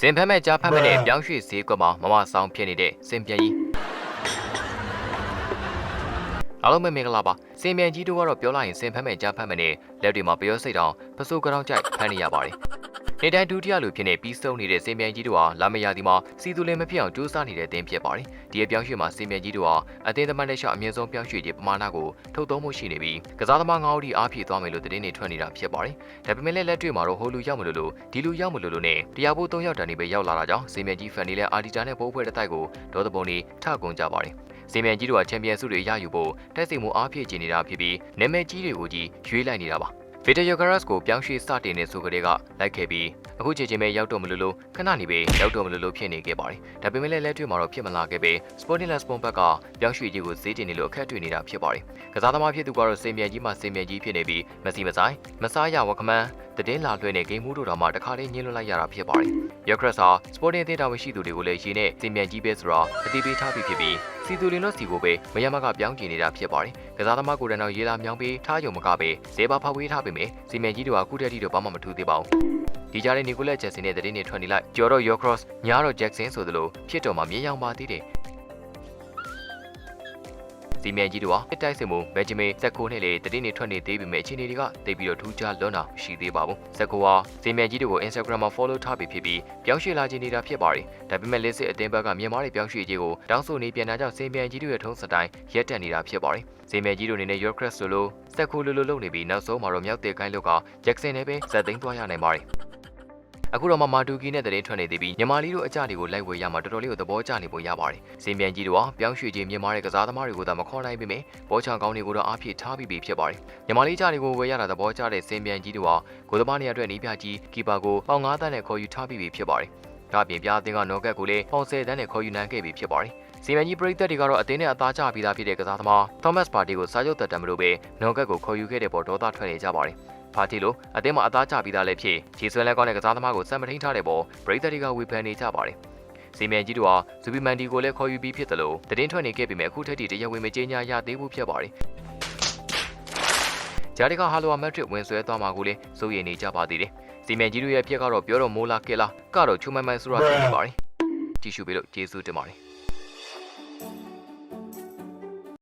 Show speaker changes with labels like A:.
A: စင်ဖက်မဲ့ကြားဖက်မဲ့နဲ့ပြောင်းရွှေ့ဈေးကွက်မှာမမဆောင်ဖြစ်နေတဲ့စင်ပြန်ကြီးအားလုံးပဲမင်္ဂလာပါစင်ပြန်ကြီးတို့ကတော့ပြောလိုက်ရင်စင်ဖက်မဲ့ကြားဖက်မဲ့နဲ့လက်တွေမှာပျောစိတ်တောင်ပစိုးကြောင်ကြိုက်ဖမ်းနေရပါတယ် နေတိုင်းဒုတိယလူဖြစ်နေပြီးဆုံးနေတဲ့စင်ပြန်ကြီးတို့ဟာလာမယာဒီမှာစီသူလင်မဖြစ်အောင်ကြိုးစားနေတဲ့အသင်းဖြစ်ပါတယ်ဒီအပြောင်းရွှေ့မှာစင်ပြန်ကြီးတို့ဟာအသင်းသမားလက်ရှော့အမြင့်ဆုံးပြောင်းရွှေ့ခြင်းပမာဏကိုထုတ်သုံးမှုရှိနေပြီးကစားသမားငါးဦးဒီအားဖြည့်သွားမယ်လို့သတင်းတွေထွက်နေတာဖြစ်ပါတယ်ဒါပေမဲ့လည်းလက်တွေ့မှာတော့ဟိုလူရောက်မလို့လို့ဒီလူရောက်မလို့လို့နဲ့တရားဖို့၃ယောက်တန်နေပဲရောက်လာတာကြောင့်စင်မြန်ကြီးဖန်နေလဲအာဒီတာနဲ့ဘိုးဘွဲတဲ့တိုက်ကိုဒေါသပုံတွေထကုန်ကြပါတယ်စင်မြန်ကြီးတို့ကချန်ပီယံဆုတွေရယူဖို့တက်စီမှုအားဖြည့်ကျင်နေတာဖြစ်ပြီးနာမည်ကြီးတွေကိုကြီးရွေးလိုက်နေတာပါ ဗီတာယိုဂရက်စ်ကိုပြောင်းရွှေ့စတင်နေဆိုကြတဲ့ကလိုက်ခဲ့ပြီး အခုချိန်ချင်းပဲရောက်တော့မလို့လို့ခဏနေပဲရောက်တော့မလို့လို့ဖြစ်နေခဲ့ပါတယ်။ဒါပေမဲ့လည်းလက်တွေ့မှာတော့ဖြစ်မလာခဲ့ပဲ Sporting Lisbon ဘက်ကပြောင်းရွှေ့ကြီးကိုဈေးတင်နေလို့အခက်တွေ့နေတာဖြစ်ပါတယ်။ကစားသမားဖြစ်သူကတော့စင်မြန်ကြီးမှစင်မြန်ကြီးဖြစ်နေပြီးမစီမဆိုင်မစားရဝကမန်းတည်င်းလာလွှဲနေဂိမ်းမှုတို့တော်မှတခါလေးညှင်းလွှတ်လိုက်ရတာဖြစ်ပါတယ်။ Yokres ဟာ Sporting အသင်းတာဝန်ရှိသူတွေကိုလည်းရင်းနဲ့စင်မြန်ကြီးပဲဆိုတော့အတိပေးထားပြီးဖြစ်ပြီးစီသူလင်တို့စီကိုပဲမရမကပြောင်းကျင်နေတာဖြစ်ပါတယ်။ကစားသမားကိုယ်တိုင်တော့ရေးလာမြောင်းပြီးထားယုံမကပဲဈေးပါဖောက်ဝေးထားပေမဲ့စင်မြန်ကြီးတို့ကခုတည်းတိတော့ဘာမှမထူးသေးပါဘူး။ ဒီကြားထဲနီကိုလက်ဂျက်ဆင်နဲ့တည်င်းတွေထွက်နေလိုက်ကျော်တော့ Yokres ညာတော့ Jackson ဆိုသလိုဖြစ်တော်မှာမြေရောင်ပါသေးတယ်။စီမြန်ကြီးတို့ဟာတစ်တိုက်စင်မှုဘယ်ဂျမင်ဇက်ကိုနဲ့လေတတိနေထွက်နေသေးပေမဲ့အခြေအနေတွေကတိတ်ပြီးတော့ထူးခြားလွန်းတာရှိသေးပါဘူးဇက်ကိုဟာစီမြန်ကြီးတို့ကို Instagram မှာ follow ထားပြီးဖြစ်ပြီးပြောင်းရွှေ့လာခြင်းနေတာဖြစ်ပါတယ်ဒါပေမဲ့လက်စစ်အတင်းဘက်ကမြန်မာတွေပြောင်းရွှေ့ခြင်းကိုတောင်းဆိုနေပြန်တာကြောင့်စီမြန်ကြီးတို့ရဲ့ထုံးစတိုင်းရက်တက်နေတာဖြစ်ပါတယ်စီမြန်ကြီးတို့အနေနဲ့ Your Crest ဆိုလို့ဇက်ကိုလိုလိုလုပ်နေပြီးနောက်ဆုံးမှာတော့မြောက်တဲ့ကိုင်းလောက်က Jackson နဲ့ပဲဇက်သိမ်းသွားရနိုင်ပါတယ် အခုတော့မမာတူကီနဲ့တရင်ထွက်နေသေးပြီးမြန်မာလီတို့အကြတွေကိုလိုက်ဝေရမှာတော်တော်လေးကိုသဘောကျနေပုံရပါတယ်။စင်ပြန်ကြီးတို့ဟာပြောင်းရွှေ့ခြင်းမြန်မာတဲ့ကစားသမားတွေကိုသာမခေါ်နိုင်ပေမဲ့ဘောချောင်ကောင်းတွေကိုတော့အားဖြည့်ထားပြီးပြီဖြစ်ပါတယ်။မြန်မာလီကြတွေကိုဝေရတာသဘောကျတဲ့စင်ပြန်ကြီးတို့ဟာကိုသမားနေရာအတွက်နီးပြကြီးကီပါကိုပေါင်9တန်းနဲ့ခေါ်ယူထားပြီးပြီဖြစ်ပါတယ်။ဒါ့အပြင်ပြားအသင်းကနော်ကတ်ကိုလည်းပေါင်10တန်းနဲ့ခေါ်ယူနိုင်ခဲ့ပြီဖြစ်ပါတယ်။စီမံကြီးပရိသတ်တွေကတော့အသင်းနဲ့အသားကျပြီးသားဖြစ်တဲ့ကစားသမား Thomas Partey ကိုစာချုပ်သက်တမ်းမလို့ပဲနော်ကတ်ကိုခေါ်ယူခဲ့တဲ့ပေါ်ဒေါသထွက်နေကြပါတယ်။ ဖာတီလိုအသင်းမှာအသားကျပြီးသားလည်းဖြစ်ခြေဆွဲလက်ကောင်းတဲ့ကစားသမားကိုစံမထိန်ထားတဲ့ပေါ်ပရိသတ်တွေကဝေဖန်နေကြပါတယ်။စီမံကြီးတို့ဟာဇူပီမန်ဒီကိုလည်းခေါ်ယူပြီးဖြစ်တယ်လို့တည်င်းထွက်နေခဲ့ပေမဲ့အခုထက်ထိတရားဝင်မကြေညာရသေးဘူးဖြစ်ပါတယ်။ဂျာဒီကဟာလိုဝါမက်ဒရစ်ဝင်ဆွဲသွားမှာကိုလည်းစိုးရိမ်နေကြပါသေးတယ်။စီမံကြီးတို့ရဲ့ဖြစ်ကတော့ပြောတော့မိုးလာကဲလာကတော့ချူမိုင်မိုင်ဆိုတာဖြစ်နေပါတယ်။ကြည့်ရှုပေးလို့ကျေးဇူးတင်ပါတယ်။